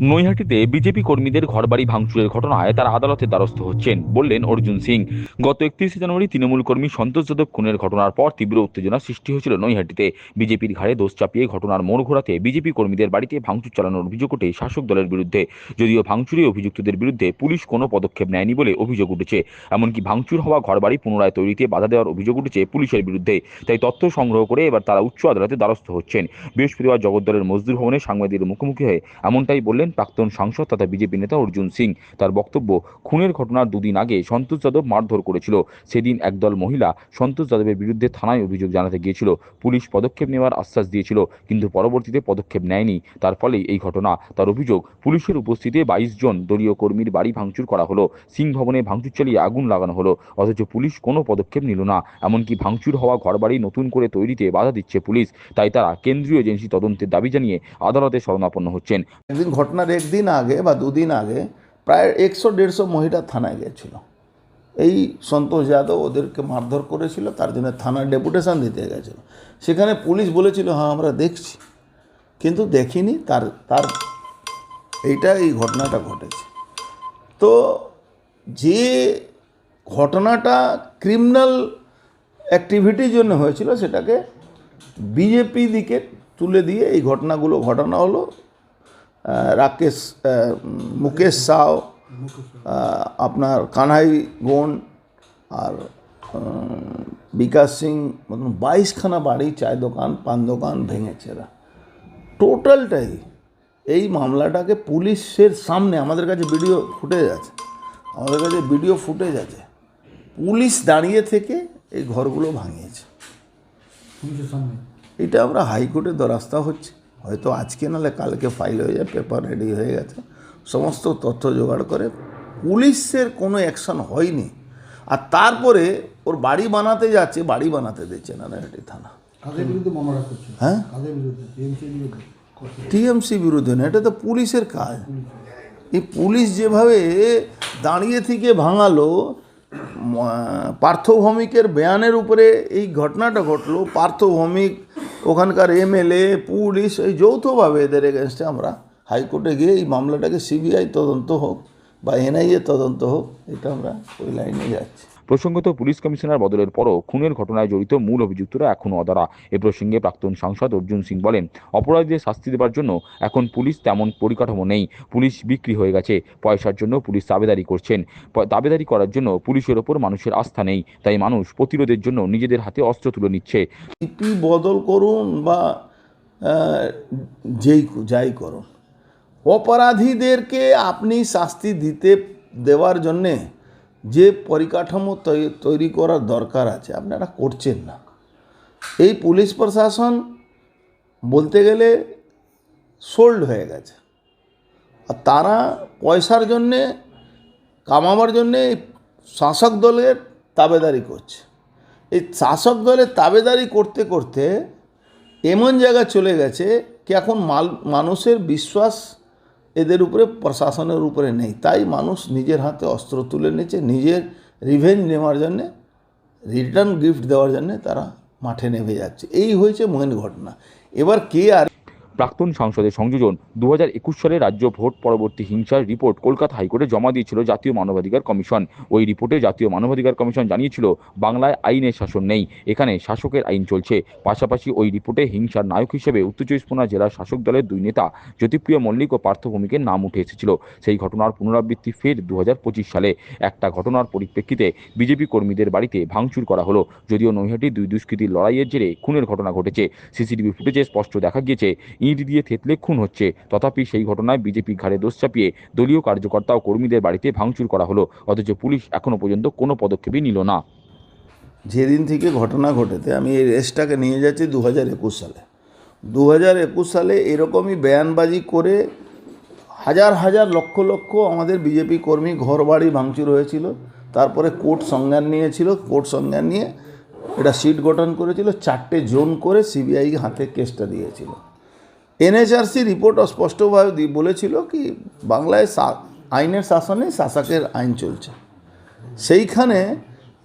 নৈহাটিতে BJP কর্মীদের ঘরবাড়ি ভাঙচুরের ঘটনায় তারা আদালতের দ্বারস্থ হচ্ছেন, বললেন অর্জুন সিং। গত একত্রিশে জানুয়ারি তৃণমূল কর্মী সন্তোষ যাদব খুনের ঘটনার পর তীব্র উত্তেজনা সৃষ্টি হয়েছিল নৈহাটিতে। বিজেপির ঘাড়ে দোষ চাপিয়ে ঘটনার মোড় ঘোরাতে বিজেপি কর্মীদের বাড়িতে ভাঙচুর চালানোর অভিযোগ ওঠে শাসক দলের বিরুদ্ধে। যদিও ভাঙচুরে অভিযুক্তদের বিরুদ্ধে পুলিশ কোনো পদক্ষেপ নেয়নি বলে অভিযোগ উঠেছে। এমনকি ভাঙচুর হওয়া ঘরবাড়ি পুনরায় তৈরিতে বাধা দেওয়ার অভিযোগ উঠেছে পুলিশের বিরুদ্ধে। তাই তথ্য সংগ্রহ করে এবার তারা উচ্চ আদালতে দ্বারস্থ হচ্ছেন। বৃহস্পতিবার জগদ্দলের মজদুর ভবনে সাংবাদিকের মুখোমুখি হয়ে এমনটাই বললেন প্রাক্তন সাংসদ তথা বিজেপি নেতা অর্জুন সিং। তার বক্তব্য, খুনের ঘটনার দুদিন আগে সন্তোষ যাদব মারধর করেছিল। সেদিন একদল মহিলা সন্তোষ যাদবের বিরুদ্ধে থানায় অভিযোগ জানাতে গিয়েছিল। পুলিশ পদক্ষেপ নেওয়ার আশ্বাস দিয়েছিল, কিন্তু পরবর্তীতে পদক্ষেপ নেয়নি। তার ফলেই এই ঘটনা, তার অভিযোগ, পুলিশের উপস্থিতিতে বাইশ জন দলীয় কর্মীর বাড়ি ভাঙচুর করা হলো। সিং ভবনে ভাঙচুর চালিয়ে আগুন লাগানো হলো, অথচ পুলিশ কোনো পদক্ষেপ নিল না। এমনকি ভাঙচুর হওয়া ঘরবাড়ি নতুন করে তৈরিতে বাধা দিচ্ছে পুলিশ। তাই তারা কেন্দ্রীয় এজেন্সি তদন্তের দাবি জানিয়ে আদালতে শরণাপন্ন হচ্ছেন। একদিন ঘটনার একদিন আগে বা দুদিন আগে প্রায় একশো, দেড়শো মহিলা থানায় গিয়েছিল। এই সন্তোষ যাদব ওদেরকে মারধর করেছিল, তার জন্য থানার ডেপুটেশন দিতে গেছিল সেখানে পুলিশ বলেছিল হ্যাঁ আমরা দেখছি। কিন্তু দেখিনি, তার তার, এইটা, এই ঘটনাটা ঘটেছে। তো যে ঘটনাটা ক্রিমিনাল অ্যাক্টিভিটির জন্য হয়েছিল, সেটাকে বিজেপি দিকে তুলে দিয়ে এই ঘটনাগুলো, ঘটানো হলো রাকেশ মুকেশ সাও আপনার কানাই গোন আর বিকাশ সিং মতন বাইশখানা বাড়ি চায় দোকান পান দোকান ভেঙেছে এরা। টোটালটাই এই মামলাটাকে পুলিশের সামনে আমাদের কাছে ভিডিও ফুটেজ আছে আমাদের কাছে ভিডিও ফুটেজ আছে পুলিশ দাঁড়িয়ে থেকে এই ঘরগুলো ভাঙিয়েছে। এটা আমরা হাইকোর্টে দরাস্তা হচ্ছে। হয়তো আজকে নাহলে কালকে ফাইল হয়ে যায় পেপার রেডি হয়ে গেছে। সমস্ত তথ্য জোগাড় করে পুলিশের কোনো অ্যাকশন হয়নি। আর তারপরে ওর বাড়ি বানাতে যাচ্ছে বাড়ি বানাতে দিচ্ছে না নারায়ণী থানা। হ্যাঁ? টিএমসি বিরুদ্ধে? না এটা তো পুলিশের কাজ। এই পুলিশ যেভাবে দাঁড়িয়ে থেকে ভাঙালো পার্থভৌমিকের বেয়ানের উপরে এই ঘটনাটা ঘটলো পার্থভৌমিক ওখানকার এমএলএ, পুলিশ, এই যৌথভাবে এদের এগেনস্টে আমরা হাইকোর্টে গিয়ে এই মামলাটাকে সিবিআই তদন্ত হোক বা এনআইএ তদন্ত হোক, এটা আমরা ওই লাইনে যাচ্ছি। প্রসঙ্গত পুলিশ কমিশনার বদলের পরও খুনের ঘটনায় জড়িত মূল অভিযুক্তরা এখনও অদারা। এ প্রসঙ্গে প্রাক্তন সাংসদ অর্জুন সিং বলেন, অপরাধীদের শাস্তি দেওয়ার জন্য এখন পুলিশ তেমন পরিকাঠামো নেই। পুলিশ বিক্রি হয়ে গেছে, পয়সার জন্য পুলিশ দাবেদারি করছেন। দাবেদারি করার জন্য পুলিশের ওপর মানুষের আস্থা নেই, তাই মানুষ প্রতিরোধের জন্য নিজেদের হাতে অস্ত্র তুলে নিচ্ছে। বদল করুন বা যেই যাই করুন। অপরাধীদেরকে আপনি শাস্তি দিতে দেওয়ার জন্যে যে পরিকাঠামো তৈরি করার দরকার আছে, আপনারা করছেন না। এই পুলিশ প্রশাসন বলতে গেলে সোল্ড হয়ে গেছে। আর তারা পয়সার জন্যে, কামাবার জন্যে এই শাসক দলের তাবেদারি করছে। এই শাসক দলের তাবেদারি করতে করতে এমন জায়গায় চলে গেছে কি এখন মাল, মানুষের বিশ্বাস এদের উপরে প্রশাসনের উপরে নেই। তাই মানুষ নিজের হাতে অস্ত্র তুলে নিচ্ছে, নিজের রিভেঞ্জ নেওয়ার জন্যে রিটার্ন গিফট দেওয়ার জন্যে তারা মাঠে নেমে যাচ্ছে। এই হয়েছে মেন ঘটনা। এবার কে আর প্রাক্তন সংসদের সংযোজন। দু হাজার একুশ সালে রাজ্য ভোট পরবর্তী হিংসার রিপোর্ট কলকাতা হাইকোর্টে জমা দিয়েছিল জাতীয় মানবাধিকার কমিশন। ওই রিপোর্টে জাতীয় মানবাধিকার কমিশন জানিয়েছিল, বাংলায় আইনের শাসন নেই, এখানে শাসকের আইন চলছে। পাশাপাশি ওই রিপোর্টে হিংসার নায়ক হিসেবে উত্তর চব্বিশ পরগনা জেলার শাসক দলের দুই নেতা জ্যোতিপ্রিয় মল্লিক ও পার্থভূমিকের নাম উঠে এসেছিল। সেই ঘটনার পুনরাবৃত্তি ফের দু হাজার পঁচিশ সালে। একটা ঘটনার পরিপ্রেক্ষিতে বিজেপি কর্মীদের বাড়িতে ভাঙচুর করা হলো। যদিও নৈহাটি দুই দুষ্কৃতীর লড়াইয়ের জেরে খুনের ঘটনা ঘটেছে। সিসিটিভি ফুটেজে স্পষ্ট দেখা গিয়েছে ইট দিয়ে থেতলে খুন হচ্ছে। তথাপি সেই ঘটনায় বিজেপি ঘাড়ে দোষ চাপিয়ে দলীয় কার্যকর্তা ও কর্মীদের বাড়িতে ভাঙচুর করা হলো। অথচ পুলিশ এখনও পর্যন্ত কোনো পদক্ষেপই নিল না। যেদিন থেকে ঘটনা ঘটেতে আমি এই রেসটাকে নিয়ে যাচ্ছি দু হাজার একুশ সালে। দু হাজার একুশ সালে এরকমই বয়ানবাজি করে হাজার হাজার লক্ষ লক্ষ আমাদের বিজেপি কর্মী ঘর বাড়ি ভাঙচুর হয়েছিল, তারপরে কোর্ট সংজ্ঞান নিয়েছিল, কোর্ট সংজ্ঞান নিয়ে এটা সিট গঠন করেছিল, চারটে জোন করে সিবিআই হাতে কেসটা দিয়েছিল। এনএচআরসি রিপোর্ট স্পষ্টভাবে দি- বলেছিল কি, বাংলায় আইনের শাসনে শাসকের আইন চলছে। সেইখানে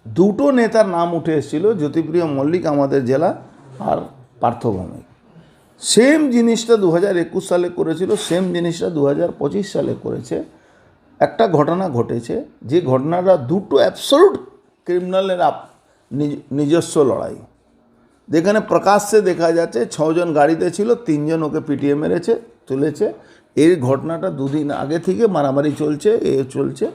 দুটো নেতার নাম উঠে এসেছিল, জ্যোতিপ্রিয় মল্লিক আমাদের জেলা আর পার্থভৌমিক সেম জিনিসটা দু হাজার একুশ সালে করেছিল, সেম জিনিসটা দু হাজার পঁচিশ সালে করেছে। একটা ঘটনা ঘটেছে, যে ঘটনাটা দুটো অ্যাবসলুট ক্রিমিনালের আপ- নিজস্ব লড়াই। যেখানে প্রকাশ্যে দেখা যাচ্ছে ছজন গাড়িতে ছিল, তিনজন ওকে পিটিয়ে মেরেছে, তুলেছে। এই ঘটনাটা দুদিন আগে থেকে মারামারি চলছে, এ চলছে।